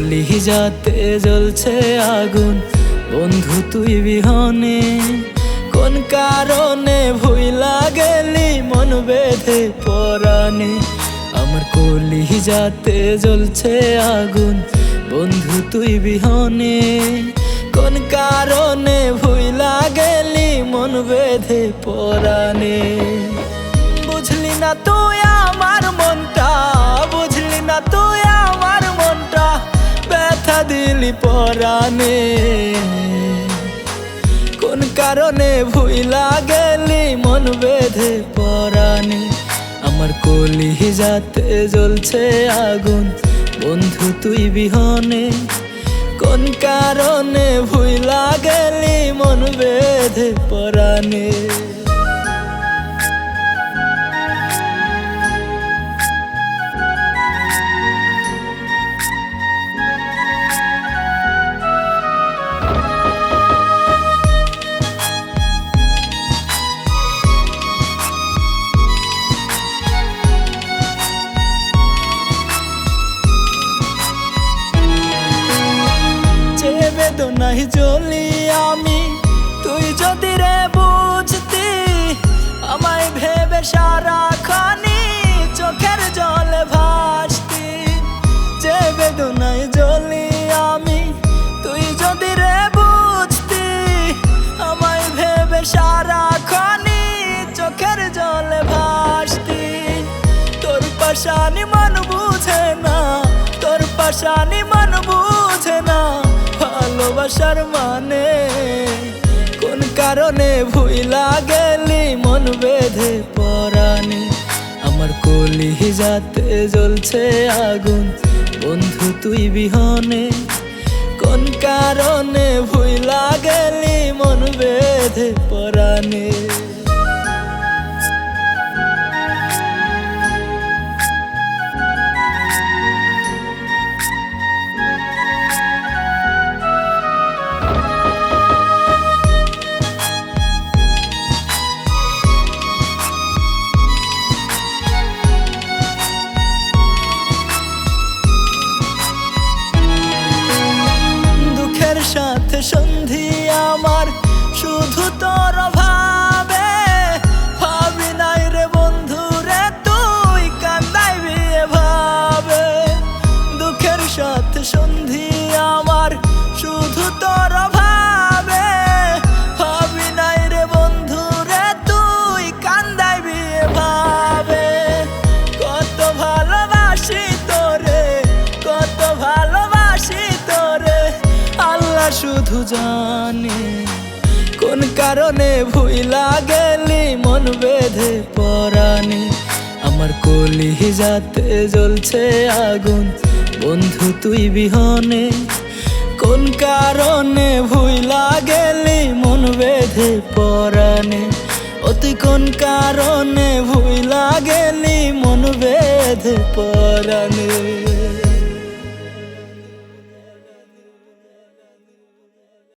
যাতে জ্বলছে আগুন। বন্ধু, তুই বিহনে, কোন কারণে ভুইলা গেলি মন বেঁধে পরানে আমার কলি যাতে জ্বলছে আগুন। বন্ধু, তুই বিহনে, কোন কারণে ভুইলা গেলি মন বেঁধে পরানে বুঝলি না তুই আমার মনটা, বুঝলি না তুই দিলি পরানে কোন কারণে ভুইলা গেলি, মন বেঁধে পরানে আমার কলি যাতে জ্বলছে আগুন, বন্ধু তুই বিহনে। কোন কারণে ভুইলা গেলি, মন বেঁধে পরানে বেদনায় জ্বলি আমি। তুই যদি রে বুঝতি, আমায় ভেবে সারা খানি চোখের জলে ভাসতি। যে বেদনায় জ্বলি আমি, তুই যদি রে বুঝতি, আমায় ভেবে সারা খানি চোখের জলে ভাসতি। তোর পাশানি মন বুঝে না, তোর পাশানি মন বুঝে না। ভালোবাসার মানে? কোন কারণে ভুইলা গেলি? মন বেঁধে পরানি আমার কলি যাতে জ্বলছে আগুন। বন্ধু, তুই বিহনে। কোন কারণে ভুইলা গেলি? মন বেঁধে পরানে শুধু তোর ভাবে ভাবি নাই রে বন্ধু রে, তুই কান্দাইবি ভাবে? দুঃখের সাথে সন্ধি আমার, শুধু তোর ভাবে ভাবি নাই রে বন্ধু রে, তুই কান্দাইবি ভাবে? কত ভালোবাসি তোরে, কত ভালোবাসি তোরে, আল্লাহ শুধু জানে। কারণে ভুইলা গেলি, মন বেঁধে পরানে আমার কলি যাতে জ্বলছে আগুন, বন্ধু তুই বিহনে। কোন কারণে ভুইলা গেলি, মন বেঁধে পরানে অতি কোন কারণে ভুইলা গেলি, মন বেঁধে পরানে